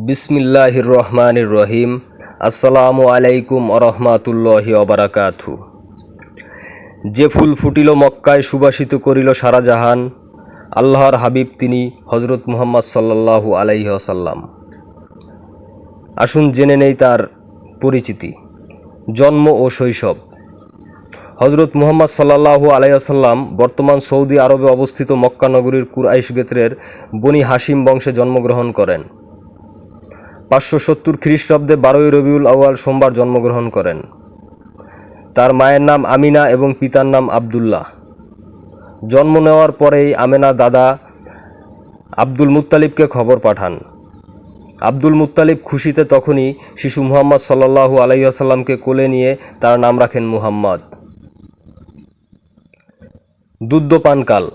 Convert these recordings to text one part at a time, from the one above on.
বিসমিল্লাহির রহমানির রহিম আসসালামু আলাইকুম আরহামাতুল্লাহি অবরাকাথু যে ফুল ফুটিল মক্কায় সুবাসিত করিল সারা জাহান আল্লাহর হাবিব তিনি হজরত মুহাম্মদ সাল্লাল্লাহু আলাইহি আসাল্লাম আসুন জেনে নেই তার পরিচিতি, জন্ম ও শৈশব। হজরত মুহাম্মদ সাল্লাল্লাহু আলাইসাল্লাম বর্তমান সৌদি আরবে অবস্থিত মক্কা নগরীর কুরাইশ গোত্রের বনি হাসিম বংশে জন্মগ্রহণ করেন। পাঁচশো সত্তর খ্রিস্টাব্দে বারোই রবিউল আউয়াল সোমবার জন্মগ্রহণ করেন। তার মায়ের নাম আমিনা এবং পিতার নাম আবদুল্লাহ। জন্ম নেওয়ার পরেই আমেনা দাদা আব্দুল মুত্তালিবকে খবর পাঠান। আব্দুল মুত্তালিব খুশিতে তখনই শিশু মুহাম্মদ সাল্লাল্লাহু আলাইসাল্লামকে কোলে নিয়ে তার নাম রাখেন মুহাম্মদ। দুগ্ধপানকাল।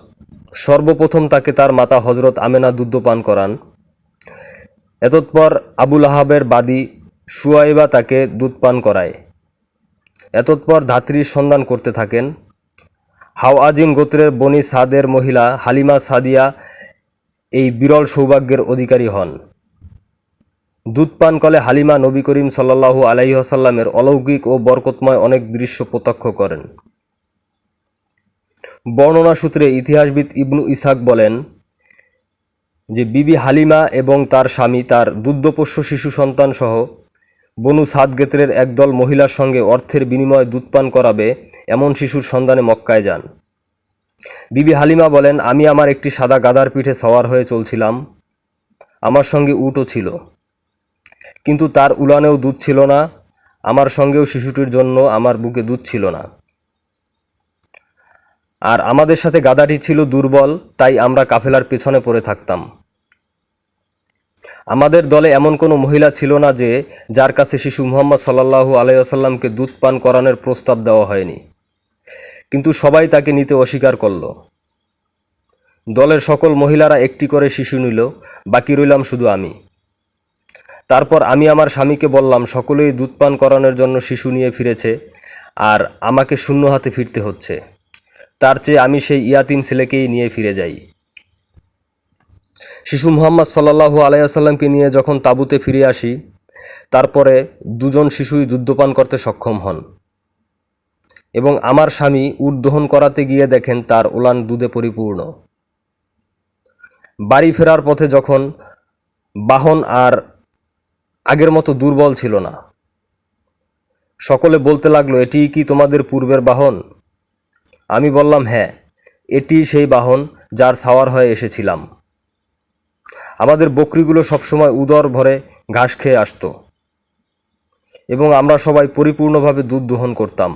সর্বপ্রথম তাকে তার মাতা হজরত আমেনা দুগ্ধপান করান। এতৎপর আবুল আহাবের বাদী সুয়াইবা তাকে দুধ পান করায়। এতৎপর ধাত্রীর সন্ধান করতে থাকেন। হাওয়াজিন গোত্রের বনি সাদের মহিলা হালিমা সাদিয়া এই বিরল সৌভাগ্যের অধিকারী হন। দুধ পান কলে হালিমা নবী করিম সাল্লাহু আলাইসাল্লামের অলৌকিক ও বরকতময় অনেক দৃশ্য প্রত্যক্ষ করেন। বর্ণনা সূত্রে ইতিহাসবিদ ইবনু ইসাক বলেন যে বিবি হালিমা এবং তার স্বামী, তার দুগ্ধপোষ্য শিশু সন্তান সহ বনু সাদগেত্রের একদল মহিলার সঙ্গে অর্থের বিনিময়ে দুধ পান করাবে এমন শিশুর সন্ধানে মক্কায় যান। বিবি হালিমা বলেন, আমি আমার একটি সাদা গাদার পিঠে সওয়ার হয়ে চলছিলাম। আমার সঙ্গে উটও ছিল। কিন্তু তার উলানেও দুধ ছিল না। আমার সঙ্গেও শিশুটির জন্য আমার বুকে দুধ ছিল না। আর আমাদের সাথে গাদাটি ছিল দুর্বল, তাই আমরা কাফেলার পেছনে পড়ে থাকতাম। আমাদের দলে এমন কোনো মহিলা ছিল না যে, যার কাছে শিশু মুহাম্মদ সাল্লাহু আলাইসাল্লামকে দুধ পান করানোর প্রস্তাব দেওয়া হয়নি। কিন্তু সবাই তাকে নিতে অস্বীকার করল। দলের সকল মহিলারা একটি করে শিশু নিল, বাকি রইলাম শুধু আমি। তারপর আমি আমার স্বামীকে বললাম, সকলেই দুধ পান করানোর জন্য শিশু নিয়ে ফিরেছে, আর আমাকে শূন্য হাতে ফিরতে হচ্ছে। তার চেয়ে আমি সেই ইয়াতিম ছেলেকেই নিয়ে ফিরে যাই। শিশু মোহাম্মদ সাল্লাহু আলাইসাল্লামকে নিয়ে যখন তাঁবুতে ফিরে আসি, তারপরে দুজন শিশুই দুগ্ধপান করতে সক্ষম হন এবং আমার স্বামী উট দহন করাতে গিয়ে দেখেন তার ওলান দুধে পরিপূর্ণ। বাড়ি ফেরার পথে যখন বাহন আর আগের মতো দুর্বল ছিল না, সকলে বলতে লাগল, এটি কি তোমাদের পূর্বের বাহন? আমি বললাম হ্যাঁ এটি সেই বাহন যার সাওয়ার হয়ে এসেছিলাম। আমাদের বকরিগুলো সবসময় উদর ভরে ঘাস খেয়ে আসত এবং আমরা সবাই পরিপূর্ণভাবে দুধ দহন করতাম।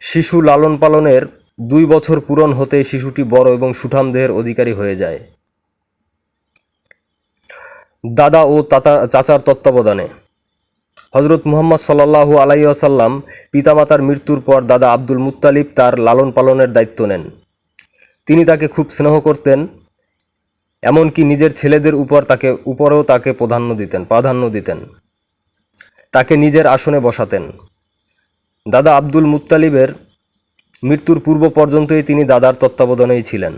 শিশু লালন পালনের দুই বছর পূরণ হতে শিশুটি বড় এবং সুঠাম দেহের অধিকারী হয়ে যায়। দাদা ও তাতা, চাচার তত্ত্বাবধানে হজরত মুহাম্মদ সাল্লাহু আলাইসাল্লাম পিতামাতার মৃত্যুর পর দাদা আব্দুল মুত্তালিব তার লালন পালনের দায়িত্ব নেন। তিনি তাকে খুব স্নেহ করতেন, এমনকি নিজের ছেলেদের উপর তাকে, উপরেও তাকে প্রাধান্য দিতেন প্রাধান্য দিতেন। তাকে নিজের আসনে বসাতেন। দাদা আব্দুল মুত্তালিবের মৃত্যুর পূর্ব পর্যন্তই তিনি দাদার তত্ত্বাবধানেই ছিলেন।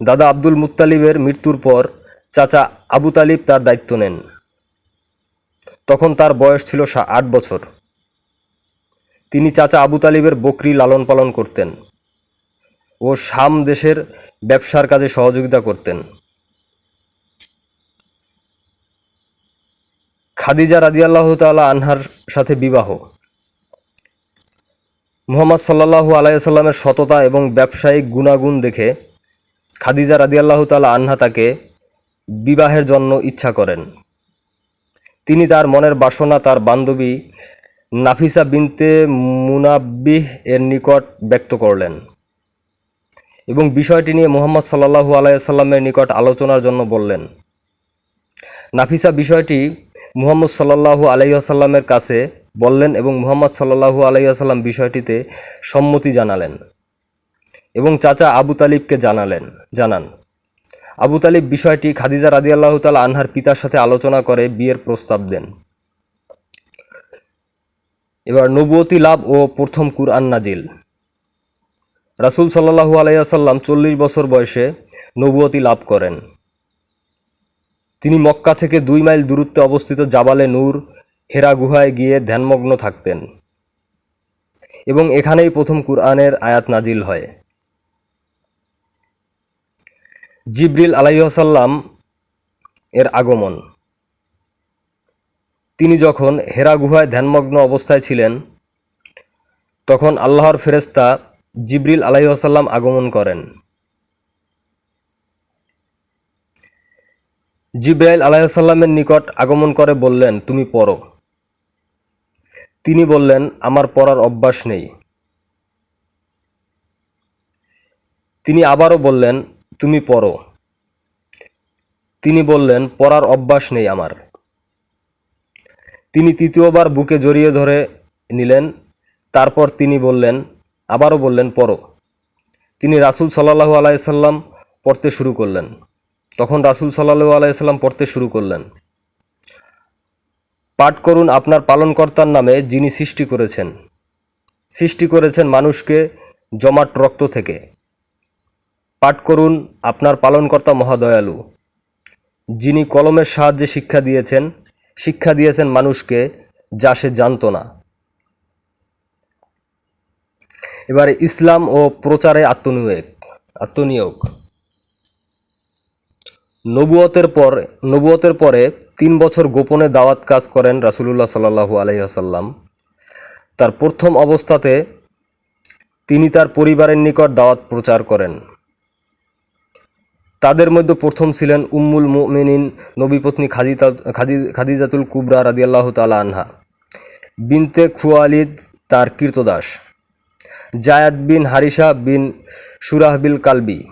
দাদা আব্দুল মুত্তালিবের মৃত্যুর পর চাচা আবু তালিব তার দায়িত্ব নেন। তখন তার বয়স ছিল আট বছর। তিনি চাচা আবু তালিবের বকরি লালন পালন করতেন ও শাম দেশের ব্যবসার কাজে সহযোগিতা করতেন। খাদিজা রাদিয়াল্লাহ তালা আনহার সাথে বিবাহ। মোহাম্মদ সাল্লাহু আলাইসাল্লামের সততা এবং ব্যবসায়িক গুণাগুণ দেখে খাদিজা রাদিয়াল্লাহ তালা আনহা তাকে বিবাহের জন্য ইচ্ছা করেন। তিনি তার মনের বাসনা তার বান্ধবী নাফিসা বিনতে মুনাব্বিহ এর নিকট ব্যক্ত করলেন এবং বিষয়টি নিয়ে মোহাম্মদ সাল্লাহু আলাইসাল্লামের নিকট আলোচনার জন্য বললেন। নাফিসা বিষয়টি মুহাম্মদ সাল্লাহু আলাইসাল্লামের কাছে বললেন এবং মুহাম্মদ সাল্লাহু আলাইসাল্লাম বিষয়টিতে সম্মতি জানালেন এবং চাচা আবু তালিবকে জানালেন, জানান। আবু তালিব বিষয়টি খাদিজা রাদিয়াল্লাহ তাল আনহার পিতার সাথে আলোচনা করে বিয়ের প্রস্তাব দেন। এবার নবুয়তি লাভ ও প্রথম কুরআন নাজিল। রাসুল সাল্লাহু আলাইসাল্লাম চল্লিশ বছর বয়সে নবুয়তি লাভ করেন। তিনি মক্কা থেকে দুই মাইল দূরত্বে অবস্থিত জাবালে নূর হেরা গুহায় গিয়ে ধ্যানমগ্ন থাকতেন এবং এখানেই প্রথম কুরআনের আয়াত নাজিল হয়। জিব্রিল আলাইসাল্লাম এর আগমন। তিনি যখন হেরা গুহায় ধ্যানমগ্ন অবস্থায় ছিলেন, তখন আল্লাহর ফেরেস্তা জিব্রিল আলাইসাল্লাম আগমন করেন। জিব্রাইল আলাইসাল্লামের নিকট আগমন করে বললেন, তুমি পড়ো। তিনি বললেন, আমার পড়ার অভ্যাস নেই। তিনি আবারও বললেন তুমি পড়ো। তিনি বললেন, পড়ার অভ্যাস নেই আমার। তিনি তৃতীয়বার বুকে জড়িয়ে ধরে নিলেন। তারপর তিনি বললেন, আবারও বললেন, পড়ো। তিনি রাসুল সাল্লাহু আলাইসাল্লাম পড়তে শুরু করলেন। তখন রাসুল সাল্লাহু আলাইসাল্লাম পড়তে শুরু করলেন। পাঠ করুন আপনার পালনকর্তার নামে যিনি সৃষ্টি করেছেন। সৃষ্টি করেছেন মানুষকে জমাট রক্ত থেকে। পাঠ করুন আপনার পালনকর্তা মহাদয়ালু। যিনি কলমের সাহায্যে শিক্ষা দিয়েছেন শিক্ষা দিয়েছেন মানুষকে যা সে জানত না। এবারে ইসলাম ও প্রচারে আত্মনিয়োগ আত্মনিয়োগ। নবুয়তের পর, নবুয়তের পরে তিন বছর গোপনে দাওয়াত কাজ করেন রাসুলুল্লাহ সাল্লাহু আলহিহাসাল্লাম তার প্রথম অবস্থাতে তিনি তার পরিবারের নিকট দাওয়াত প্রচার করেন। তাদের মধ্যে প্রথম ছিলেন উম্মুল মোমেনিন নবীপত্নী খাদিতা খাদি, খাদিজাতুল কুবরা রাদিয়াল্লাহ তালা আনহা। বিনতে খুয়ালিদ, তার কীর্তদাস। জায়াদ বিন হারিসা বিন সুরাহবিল কালবি।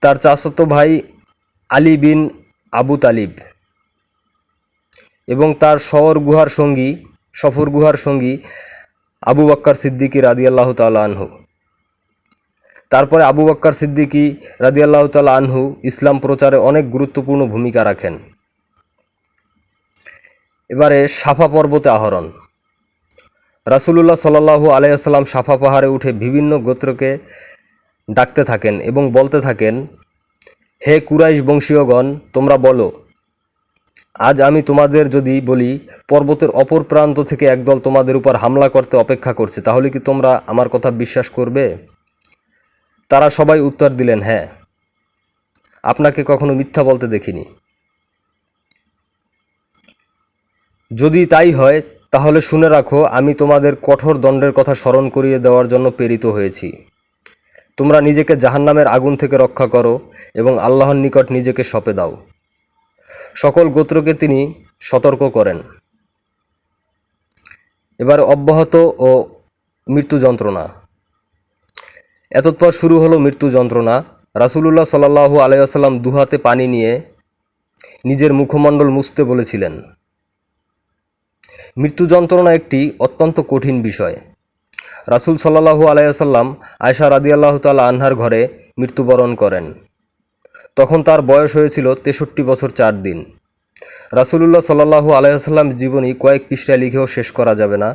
তার চাচাতো ভাই আলী বিন আবু তালিব। এবং তার শহর গুহার সঙ্গী, সফর গুহার সঙ্গী আবু বাক্কার সিদ্দিকী রাদিয়াল্লাহ তালা আনহু। তারপরে আবু বাক্কার সিদ্দিকী রাদিয়াল্লাহ তালা আনহু ইসলাম প্রচারে অনেক গুরুত্বপূর্ণ ভূমিকা রাখেন। এবারে সাফা পর্বতে আহরণ। রাসুলুল্লাহ সাল্লাহু আলাইসাল্লাম সাফা পাহাড়ে উঠে বিভিন্ন গোত্রকে ডাকতে থাকেন এবং বলতে থাকেন, হে কুরাইশ বংশীয়গণ, তোমরা বলো, আজ আমি তোমাদের যদি বলি, পর্বতের অপর প্রান্ত থেকে একদল তোমাদের উপর হামলা করতে অপেক্ষা করছে, তাহলে কি তোমরা আমার কথা বিশ্বাস করবে? তারা সবাই উত্তর দিলেন হ্যাঁ। আপনাকে কখনো মিথ্যা বলতে দেখিনি। যদি তাই হয়, তাহলে শুনে রাখো, আমি তোমাদের কঠোর দণ্ডের কথা স্মরণ করিয়ে দেওয়ার জন্য প্রেরিত হয়েছি। তোমরা নিজেকে জাহান্নামের আগুন থেকে রক্ষা করো এবং আল্লাহর নিকট নিজেকে সঁপে দাও। সকল গোত্রকে তিনি সতর্ক করেন। এবার অব্যাহত ও মৃত্যু যন্ত্রণা। এতৎপর শুরু হলো মৃত্যু যন্ত্রণা। রাসুলুল্লাহ সাল্লাহু আলাইসাল্লাম দুহাতে পানি নিয়ে নিজের মুখমণ্ডল মুছতে বলেছিলেন। মৃত্যু যন্ত্রণা একটি অত্যন্ত কঠিন বিষয়। রাসুল সাল্লাহু আলাইসাল্লাম আয়সা রাদিয়াল্লাহ তাল আনহার ঘরে মৃত্যুবরণ করেন। তখন তার বয়স হয়েছিল তেষট্টি বছর চার দিন। রাসুলুল্লাহ সাল্লাহু আলাইসাল্লাম জীবনী কয়েক পৃষ্ঠায় লিখেও শেষ করা যাবে না।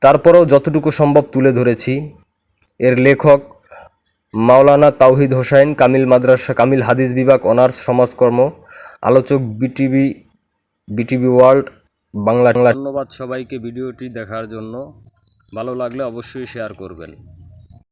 তারপরেও যতটুকু সম্ভব তুলে ধরেছি এর লেখক মাওলানা তাওহিদ হোসাইন, কামিল মাদ্রাসা, কামিল হাদিস বিভাগ, অনার্স সমাজকর্ম, আলোচক বিটিভি বিটিভি ওয়ার্ল্ড, বাংলা ধন্যবাদ সবাইকে ভিডিওটি দেখার জন্য। ভালো লাগলে অবশ্যই শেয়ার করবেন।